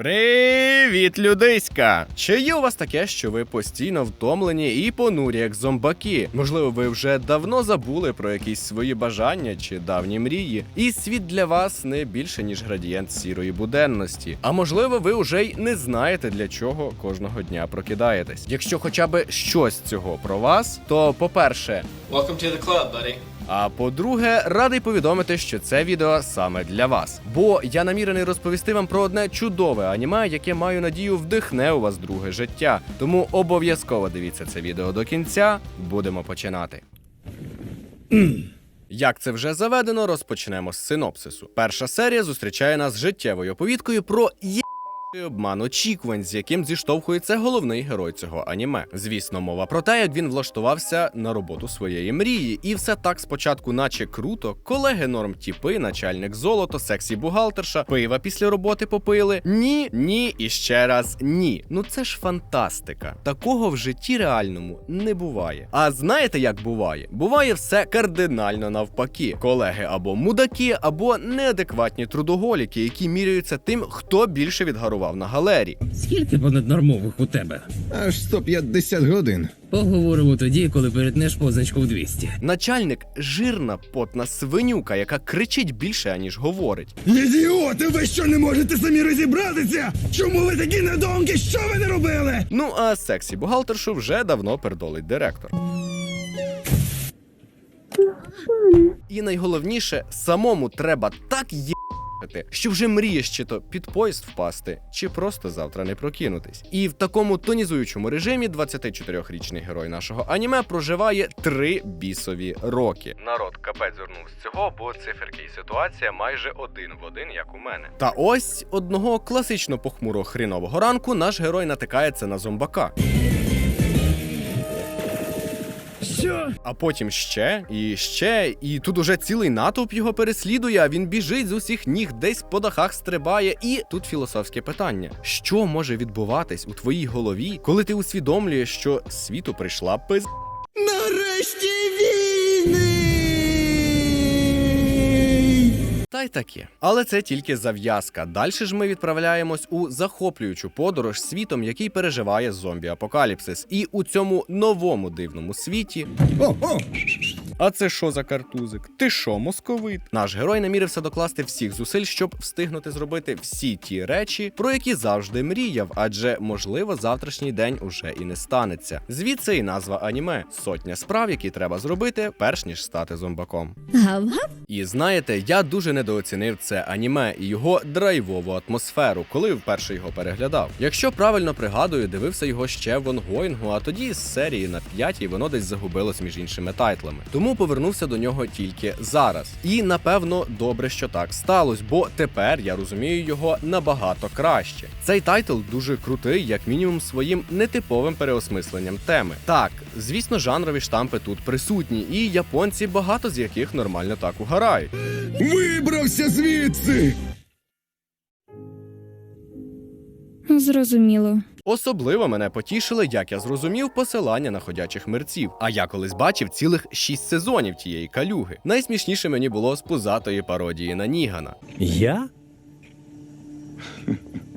Привіт, людиська! Чи є у вас таке, що ви постійно втомлені і понурі, як зомбаки? Можливо, ви вже давно забули про якісь свої бажання чи давні мрії, і світ для вас не більше ніж градієнт сірої буденності. А можливо, ви вже й не знаєте для чого кожного дня прокидаєтесь. Якщо хоча б щось цього про вас, то по-перше, Welcome to the club, buddy. А по-друге, радий повідомити, що це відео саме для вас. Бо я намірений розповісти вам про одне чудове аніме, яке маю надію вдихне у вас друге життя. Тому обов'язково дивіться це відео до кінця. Будемо починати. Як це вже заведено, розпочнемо з синопсису. Перша серія зустрічає нас життєвою оповідкою про є. Обман очікувань, з яким зіштовхується головний герой цього аніме. Звісно, мова про те, як він влаштувався на роботу своєї мрії, і все так спочатку, наче круто. Колеги норм тіпи, начальник золото, сексі бухгалтерша, пива після роботи попили. Ні, ні і ще раз ні. Ну це ж фантастика. Такого в житті реальному не буває. А знаєте, як буває? Буває все кардинально навпаки. Колеги або мудаки, або неадекватні трудоголіки, які міряються тим, хто більше відгарував на галері. Скільки понаднормових у тебе? Аж 150 годин. Поговоримо тоді, коли перетнеш позначку в 200. Начальник жирна потна свинюка, яка кричить більше, аніж говорить. Ідіоти, ви що не можете самі розібратися? Чому ви такі недомки? Що ви не робили? Ну а сексі бухгалтершу вже давно пердолить директор. І найголовніше, самому треба так їхати, що вже мрієш чи то під поїзд впасти, чи просто завтра не прокинутись. І в такому тонізуючому режимі 24-річний герой нашого аніме проживає три бісові роки. Народ капець звернув з цього, бо циферки і ситуація майже один в один, як у мене. Та ось одного класично похмурого хрінового ранку наш герой натикається на зомбака. Що? А потім ще і ще, і тут уже цілий натовп його переслідує. А він біжить з усіх ніг, десь по дахах стрибає. І тут філософське питання: що може відбуватись у твоїй голові, коли ти усвідомлюєш, що світу прийшла пиз. Нарешті війни! Та й таке. Але це тільки зав'язка. Далі ж ми відправляємось у захоплюючу подорож світом, який переживає зомбі-апокаліпсис. І у цьому новому дивному світі О, о! А це що за картузик? Ти що, московит? Наш герой намірився докласти всіх зусиль, щоб встигнути зробити всі ті речі, про які завжди мріяв, адже можливо завтрашній день уже і не станеться. Звідси і назва аніме сотня справ, які треба зробити, перш ніж стати зомбаком. Гав-гав. І знаєте, я дуже недооцінив це аніме і його драйвову атмосферу, коли вперше його переглядав. Якщо правильно пригадую, дивився його ще в онгоїнгу, а тоді з серії на п'ятій воно десь загубилось між іншими тайтлами. Тому повернувся до нього тільки зараз. І напевно добре, що так сталося, бо тепер я розумію його набагато краще. Цей тайтл дуже крутий, як мінімум, своїм нетиповим переосмисленням теми. Так, звісно, жанрові штампи тут присутні, і японці багато з яких нормально так угорають. Вибрався звідси! Зрозуміло. Особливо мене потішили, як я зрозумів, посилання на ходячих мерців. А я колись бачив цілих шість сезонів тієї калюги. Найсмішніше мені було з пузатої пародії на Нігана. Я?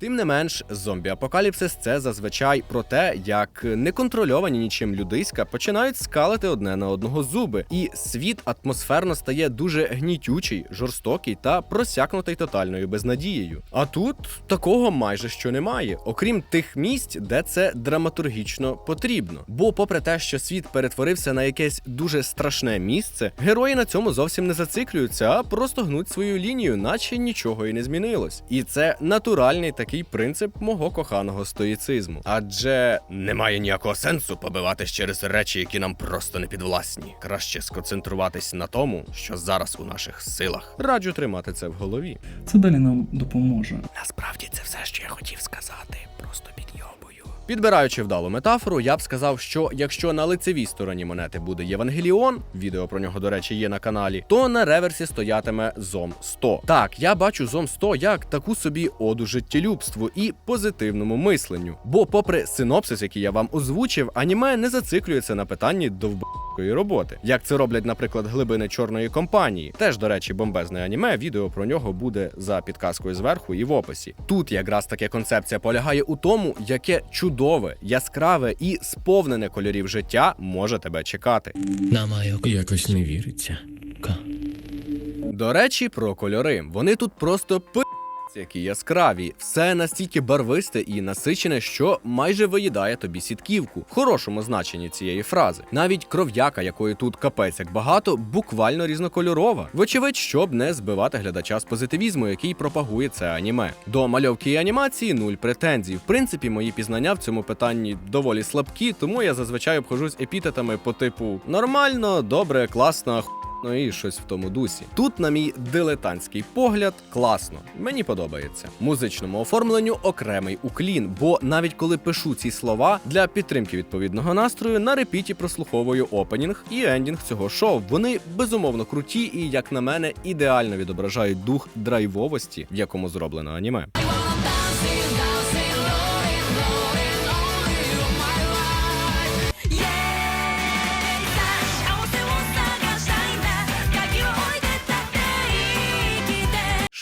Тим не менш, зомбі-апокаліпсис це зазвичай про те, як неконтрольовані нічим людиська починають скалити одне на одного зуби, і світ атмосферно стає дуже гнітючий, жорстокий та просякнутий тотальною безнадією. А тут такого майже що немає, окрім тих місць, де це драматургічно потрібно. Бо, попри те, що світ перетворився на якесь дуже страшне місце, герої на цьому зовсім не зациклюються, а просто гнуть свою лінію, наче нічого і не змінилось. І це натуральний такий принцип мого коханого стоїцизму. Адже немає ніякого сенсу побиватись через речі, які нам просто не підвласні. Краще сконцентруватись на тому, що зараз у наших силах. Раджу тримати це в голові. Це далі нам допоможе. Насправді це все, що я хотів сказати. Підбираючи вдалу метафору, я б сказав, що якщо на лицевій стороні монети буде Євангеліон, відео про нього, до речі, є на каналі, то на реверсі стоятиме Зом 100. Так, я бачу Зом 100 як таку собі оду життєлюбству і позитивному мисленню. Бо, попри синопсис, який я вам озвучив, аніме не зациклюється на питанні довб важкої роботи, як це роблять, наприклад, глибини чорної компанії. Теж, до речі, бомбезне аніме. Відео про нього буде за підказкою зверху і в описі. Тут якраз таке концепція полягає у тому, яке чудове, яскраве і сповнене кольорів життя може тебе чекати. Якось не віриться. До речі, про кольори. Вони тут просто пи. Які яскраві, все настільки барвисте і насичене, що майже виїдає тобі сітківку в хорошому значенні цієї фрази. Навіть кров'яка, якої тут капець як багато, буквально різнокольорова. Вочевидь, щоб не збивати глядача з позитивізму, який пропагує це аніме. До мальовки і анімації нуль претензій. В принципі, мої пізнання в цьому питанні доволі слабкі, тому я зазвичай обхожусь епітетами по типу нормально, добре, класно. Ну і щось в тому дусі. Тут, на мій дилетантський погляд, класно. Мені подобається. Музичному оформленню окремий уклін, бо навіть коли пишу ці слова для підтримки відповідного настрою, на репіті прослуховую опенінг і ендінг цього шоу. Вони безумовно круті і, як на мене, ідеально відображають дух драйвовості, в якому зроблено аніме.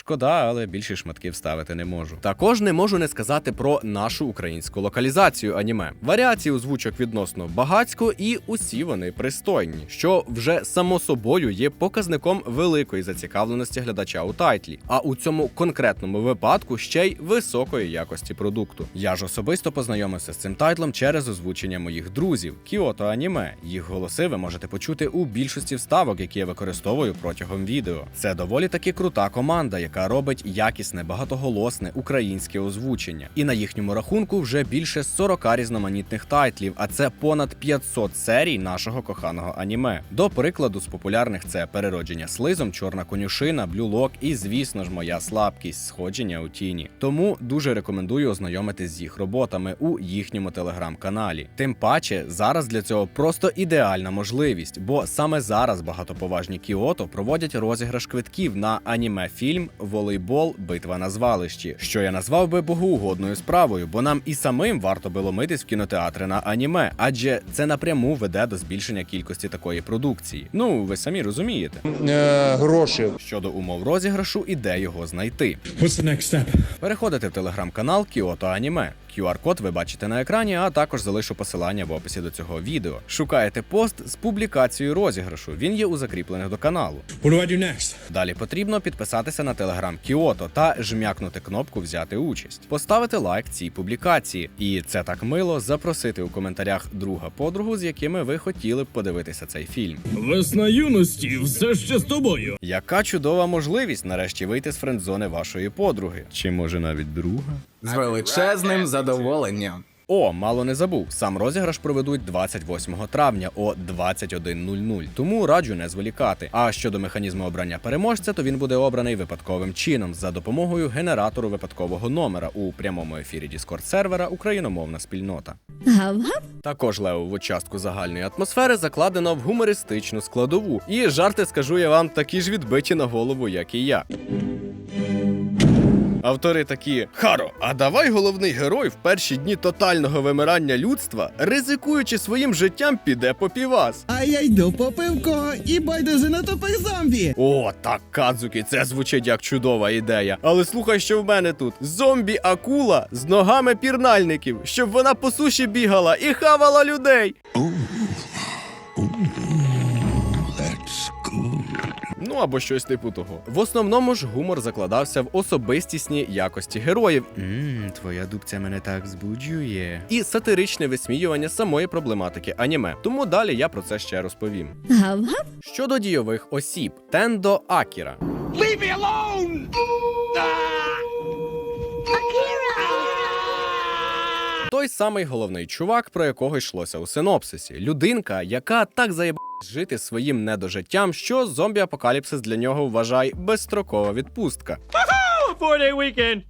Шкода, але більше шматків ставити не можу. Також не можу не сказати про нашу українську локалізацію аніме. Варіацій озвучок відносно багацько, і усі вони пристойні, що вже само собою є показником великої зацікавленості глядача у тайтлі. А у цьому конкретному випадку ще й високої якості продукту. Я ж особисто познайомився з цим тайтлом через озвучення моїх друзів Кіото Аніме. Їх голоси ви можете почути у більшості вставок, які я використовую протягом відео. Це доволі таки крута команда, яка робить якісне, багатоголосне українське озвучення. І на їхньому рахунку вже більше 40 різноманітних тайтлів, а це понад 500 серій нашого коханого аніме. До прикладу, з популярних це переродження слизом, чорна конюшина, блюлок і, звісно ж, моя слабкість сходження у тіні. Тому дуже рекомендую ознайомитись з їх роботами у їхньому телеграм-каналі. Тим паче, зараз для цього просто ідеальна можливість, бо саме зараз багатоповажні Кіото проводять розіграш квитків на аніме-фільм Волейбол Битва на звалищі, що я назвав би богоугодною справою, бо нам і самим варто би ломитись в кінотеатри на аніме, адже це напряму веде до збільшення кількості такої продукції. Ну ви самі розумієте. е, гроші. Щодо умов розіграшу і де його знайти. What's the next step? Переходите в телеграм-канал Кіото Аніме. QR-код ви бачите на екрані, а також залишу посилання в описі до цього відео. Шукаєте пост з публікацією розіграшу. Він є у закріплених до каналу. What do I do next? Далі потрібно підписатися на телеграм Кіото та жмякнути кнопку Взяти участь, поставити лайк цій публікації. І це так мило запросити у коментарях друга подругу, з якими ви хотіли б подивитися цей фільм. Весна юності, все ще з тобою. Яка чудова можливість нарешті вийти з френдзони вашої подруги, чи може навіть друга? З величезним задоволенням. О, мало не забув. Сам розіграш проведуть 28 травня о 21.00, тому раджу не зволікати. А щодо механізму обрання переможця, то він буде обраний випадковим чином за допомогою генератору випадкового номера у прямому ефірі Discord сервера Україномовна спільнота. Гав-гав. Також левову частку загальної атмосфери закладено в гумористичну складову. І жарти скажу я вам такі ж відбиті на голову, як і я. Автори такі: Харо, а давай головний герой в перші дні тотального вимирання людства, ризикуючи своїм життям, піде по півас. А я йду по пивко і байдуже на тупих зомбі. О, так, Кадзуки, це звучить як чудова ідея. Але слухай, що в мене тут: зомбі-акула з ногами пірнальників, щоб вона по суші бігала і хавала людей. Ну або щось типу того. В основному ж гумор закладався в особистісні якості героїв. Ммм, твоя дубця мене так збуджує. І сатиричне висміювання самої проблематики аніме. Тому далі я про це ще розповім. Гав-гав. Щодо дійових осіб, Тендо Акіра. Той самий головний чувак, про якого йшлося у синопсисі. Людинка, яка так заєб жити своїм недожиттям, що зомбі-апокаліпсис для нього вважай безстрокова відпустка.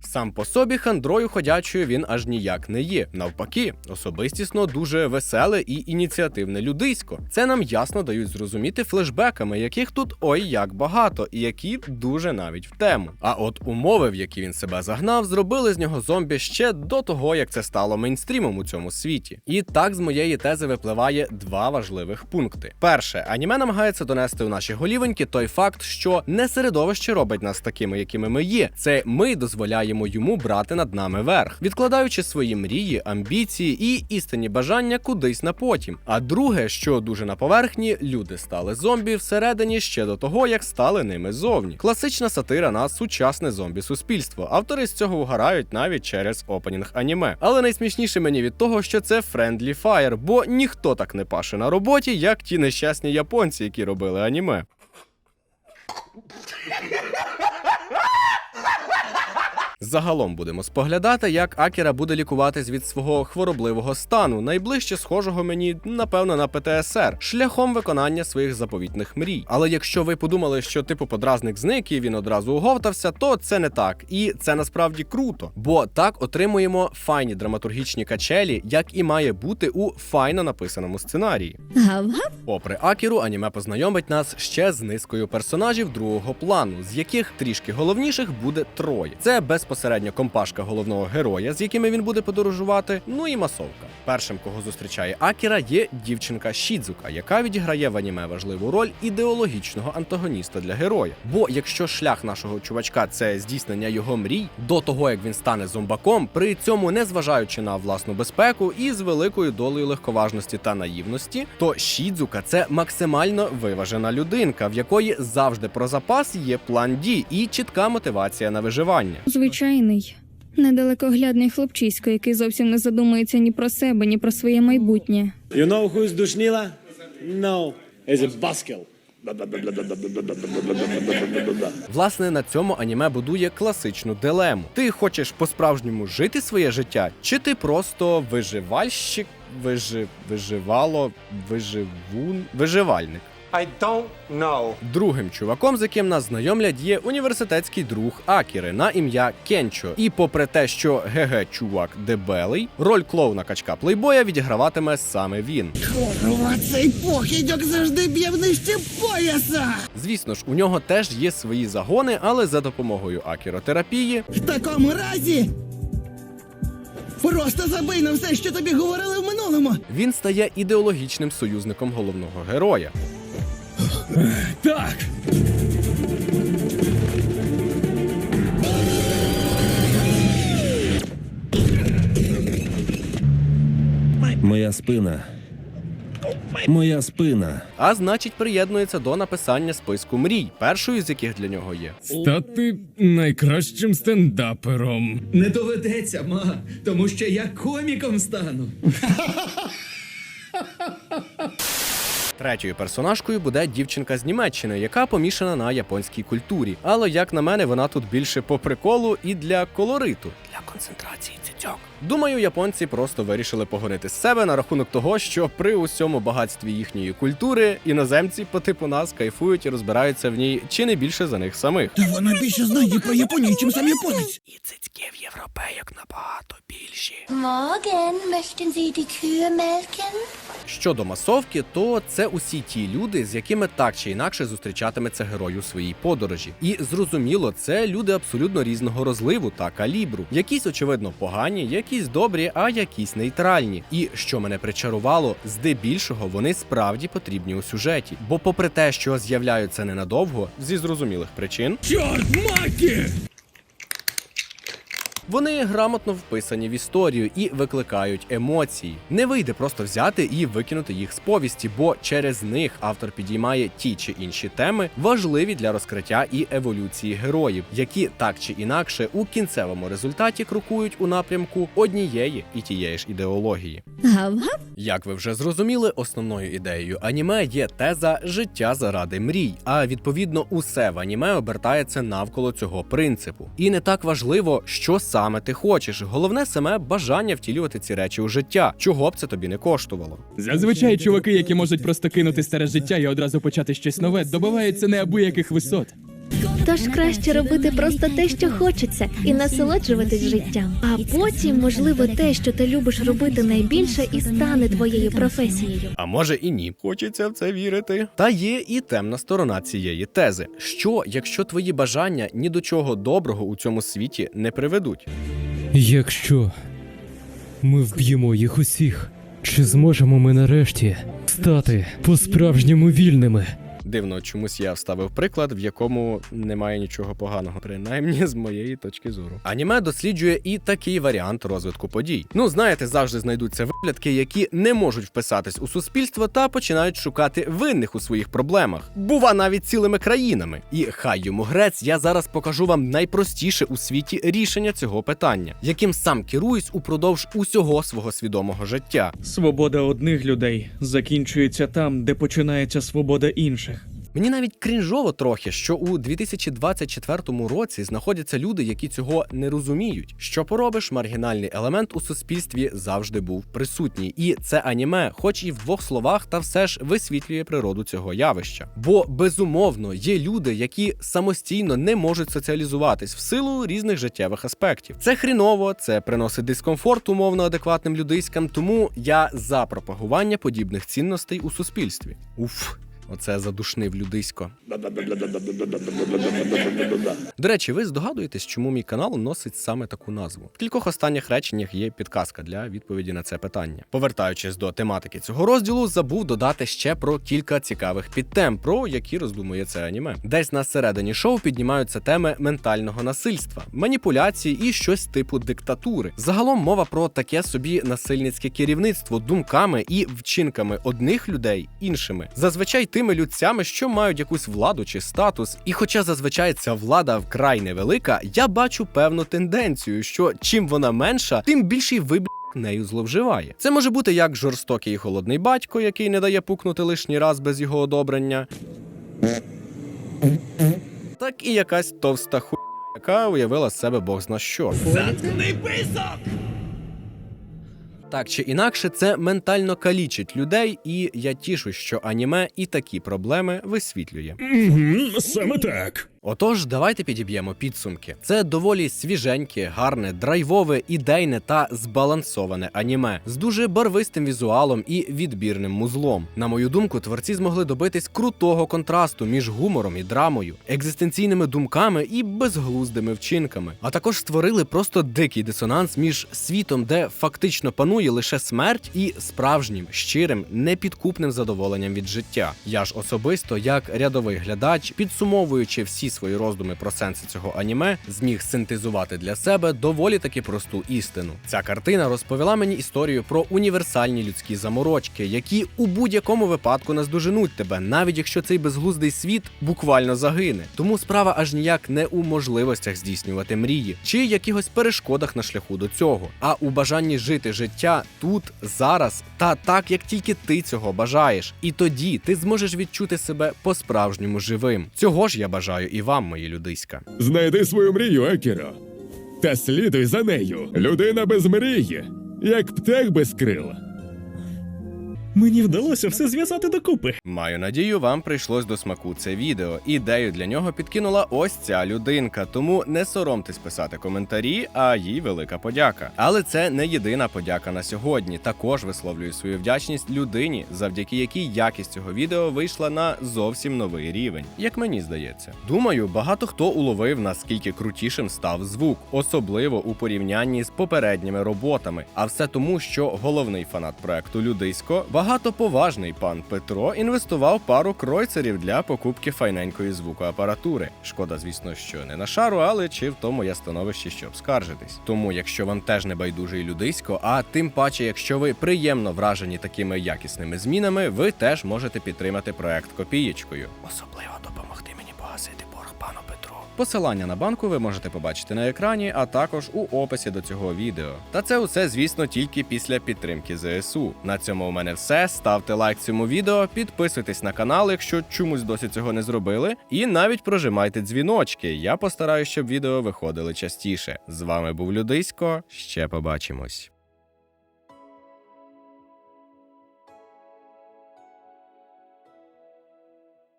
Сам по собі хандрою ходячою він аж ніяк не є. Навпаки, особистісно дуже веселе і ініціативне людисько. Це нам ясно дають зрозуміти флешбеками, яких тут ой як багато, і які дуже навіть в тему. А от умови, в які він себе загнав, зробили з нього зомбі ще до того, як це стало мейнстрімом у цьому світі. І так з моєї тези випливає два важливих пункти. Перше, аніме намагається донести у наші голівеньки той факт, що не середовище робить нас такими, якими ми є. Це ми дозволяємо йому брати над нами верх, відкладаючи свої мрії, амбіції і істинні бажання кудись на потім. А друге, що дуже на поверхні, люди стали зомбі всередині ще до того, як стали ними зовні. Класична сатира на сучасне зомбі суспільство. Автори з цього вгорають навіть через опенінг аніме. Але найсмішніше мені від того, що це Friendly Fire, бо ніхто так не паше на роботі, як ті нещасні японці, які робили аніме. Загалом будемо споглядати, як Акіра буде лікуватись від свого хворобливого стану, найближче схожого мені, напевно, на ПТСР, шляхом виконання своїх заповітних мрій. Але якщо ви подумали, що типу подразник зник і він одразу оговтався, то це не так. І це насправді круто. Бо так отримуємо файні драматургічні качелі, як і має бути у файно написаному сценарії. Гав-гав. Попри Акіру, аніме познайомить нас ще з низкою персонажів другого плану, з яких трішки головніших буде троє. Це безпосередньо компашка головного героя, з якими він буде подорожувати. Ну і масовка. Першим, кого зустрічає Акіра, є дівчинка Шідзука, яка відіграє в аніме важливу роль ідеологічного антагоніста для героя. Бо якщо шлях нашого чувачка це здійснення його мрій, до того як він стане зомбаком, при цьому не зважаючи на власну безпеку і з великою долею легковажності та наївності, то Шідзука це максимально виважена людинка, в якої завжди про запас є план дій і чітка мотивація на виживання. Звичайний. Недалекоглядний хлопчисько, який зовсім не задумується ні про себе, ні про своє майбутнє. You know who's Dushnila? No, it's a buskill. Власне, на цьому аніме будує класичну дилему. Ти хочеш по-справжньому жити своє життя, чи ти просто виживальщик, вижи, виживало, виживун, виживальник? I don't know. Другим чуваком, з яким нас знайомлять, є університетський друг Акіри на ім'я Кенчо. І попри те, що ГГ чувак дебелий, роль клоуна качка плейбоя відіграватиме саме він. Курва, цей похідьок завжди б'є нижче пояса! Звісно ж, у нього теж є свої загони, але за допомогою акіротерапії В такому разі. Просто забий на все, що тобі говорили в минулому. він стає ідеологічним союзником головного героя. Так. Моя спина. Моя спина. А значить, приєднується до написання списку мрій, першою з яких для нього є. Стати найкращим стендапером. Не доведеться, ма, тому що я коміком стану. Третьою персонажкою буде дівчинка з Німеччини, яка помішана на японській культурі. Але як на мене, вона тут більше по приколу і для колориту, для концентрації цицьок. Думаю, японці просто вирішили погонити з себе на рахунок того, що при усьому багатстві їхньої культури іноземці по типу нас кайфують і розбираються в ній чи не більше за них самих. Та вона більше знає про Японію, чим сам японець. І цицьки в європейок набагато більші. Morgen möchten Sie die Kühe melken? Щодо масовки, то це усі ті люди, з якими так чи інакше зустрічатиметься герой у своїй подорожі. І зрозуміло, це люди абсолютно різного розливу та калібру. Якісь, очевидно, погані, якісь добрі, а якісь нейтральні. І що мене причарувало, здебільшого вони справді потрібні у сюжеті. Бо, попри те, що з'являються ненадовго, зі зрозумілих причин, Чорт макі! Вони грамотно вписані в історію і викликають емоції. Не вийде просто взяти і викинути їх з повісті, бо через них автор підіймає ті чи інші теми, важливі для розкриття і еволюції героїв, які так чи інакше у кінцевому результаті крокують у напрямку однієї і тієї ж ідеології. Гав-гав. Як ви вже зрозуміли, основною ідеєю аніме є теза життя заради мрій. А відповідно, усе в аніме обертається навколо цього принципу. І не так важливо, що саме ти хочеш. Головне саме бажання втілювати ці речі у життя, чого б це тобі не коштувало. Зазвичай чуваки, які можуть просто кинути старе життя і одразу почати щось нове, добиваються неабияких висот. Тож краще робити просто те, що хочеться, і насолоджуватись життям. А потім, можливо, те, що ти любиш робити найбільше, і стане твоєю професією. А може і ні. Хочеться в це вірити. Та є і темна сторона цієї тези. Що, якщо твої бажання ні до чого доброго у цьому світі не приведуть? Якщо ми вб'ємо їх усіх, чи зможемо ми нарешті стати по-справжньому вільними? Дивно, чомусь я вставив приклад, в якому немає нічого поганого, принаймні з моєї точки зору. Аніме досліджує і такий варіант розвитку подій. Ну, знаєте, завжди знайдуться виглядки, які не можуть вписатись у суспільство та починають шукати винних у своїх проблемах. Бува навіть цілими країнами. І хай йому грець, я зараз покажу вам найпростіше у світі рішення цього питання, яким сам керуюсь упродовж усього свого свідомого життя. Свобода одних людей закінчується там, де починається свобода інших. Мені навіть крінжово трохи, що у 2024 році знаходяться люди, які цього не розуміють. Що поробиш, маргінальний елемент у суспільстві завжди був присутній, і це аніме, хоч і в двох словах, та все ж висвітлює природу цього явища. Бо безумовно є люди, які самостійно не можуть соціалізуватись в силу різних життєвих аспектів. Це хріново, це приносить дискомфорт умовно адекватним людиськам. Тому я за пропагування подібних цінностей у суспільстві. Уф. Оце задушнив людисько. До речі, ви здогадуєтесь, чому мій канал носить саме таку назву? В кількох останніх реченнях є підказка для відповіді на це питання. Повертаючись до тематики цього розділу, забув додати ще про кілька цікавих підтем, про які роздумує це аніме. Десь на середині шоу піднімаються теми ментального насильства, маніпуляції і щось типу диктатури. Загалом мова про таке собі насильницьке керівництво думками і вчинками одних людей іншими. Зазвичай тими людцями, що мають якусь владу чи статус. І хоча зазвичай ця влада вкрай невелика, я бачу певну тенденцію, що чим вона менша, тим більший вибір. Нею зловживає. Це може бути як жорстокий і холодний батько, який не дає пукнути лишній раз без його одобрення, так і якась товста ху, яка уявила з себе бог зна що. Так чи інакше, це ментально калічить людей, і я тішу, що аніме і такі проблеми висвітлює. Саме так. Отож, давайте підіб'ємо підсумки. Це доволі свіженьке, гарне, драйвове, ідейне та збалансоване аніме з дуже барвистим візуалом і відбірним музлом. На мою думку, творці змогли добитись крутого контрасту між гумором і драмою, екзистенційними думками і безглуздими вчинками. А також створили просто дикий дисонанс між світом, де фактично панує лише смерть, і справжнім, щирим, непідкупним задоволенням від життя. Я ж особисто, як рядовий глядач, підсумовуючи всі свої роздуми про сенси цього аніме, зміг синтезувати для себе доволі таки просту істину. Ця картина розповіла мені історію про універсальні людські заморочки, які у будь-якому випадку наздоженуть тебе, навіть якщо цей безглуздий світ буквально загине. Тому справа аж ніяк не у можливостях здійснювати мрії чи якихось перешкодах на шляху до цього, а у бажанні жити життя тут, зараз та так, як тільки ти цього бажаєш. І тоді ти зможеш відчути себе по-справжньому живим. Цього ж я бажаю і мої людиська. Знайди свою мрію, Екіро, Та слідуй за нею. Людина без мрії, як птах без крил. Мені вдалося все зв'язати докупи. Маю надію, вам прийшлось до смаку це відео. Ідею для нього підкинула ось ця людинка, тому не соромтесь писати коментарі, а їй велика подяка. Але це не єдина подяка на сьогодні. Також висловлюю свою вдячність людині, завдяки якій якість цього відео вийшла на зовсім новий рівень, як мені здається. Думаю, багато хто уловив наскільки крутішим став звук, особливо у порівнянні з попередніми роботами. А все тому, що головний фанат проекту Людисько багатоповажний пан Петро інвестував пару кройцерів для покупки файненької звукоапаратури. Шкода, звісно, що не на шару, але чи в тому я становище, щоб скаржитись. Тому, якщо вам теж не байдужий людисько, а тим паче, якщо ви приємно вражені такими якісними змінами, ви теж можете підтримати проект копієчкою. Особливо допомогти Посилання на банку ви можете побачити на екрані, а також у описі до цього відео. Та це усе, звісно, тільки після підтримки ЗСУ. На цьому у мене все. Ставте лайк цьому відео, підписуйтесь на канал, якщо чомусь досі цього не зробили, і навіть прожимайте дзвіночки. Я постараюсь, щоб відео виходили частіше. З вами був Людисько. Ще побачимось.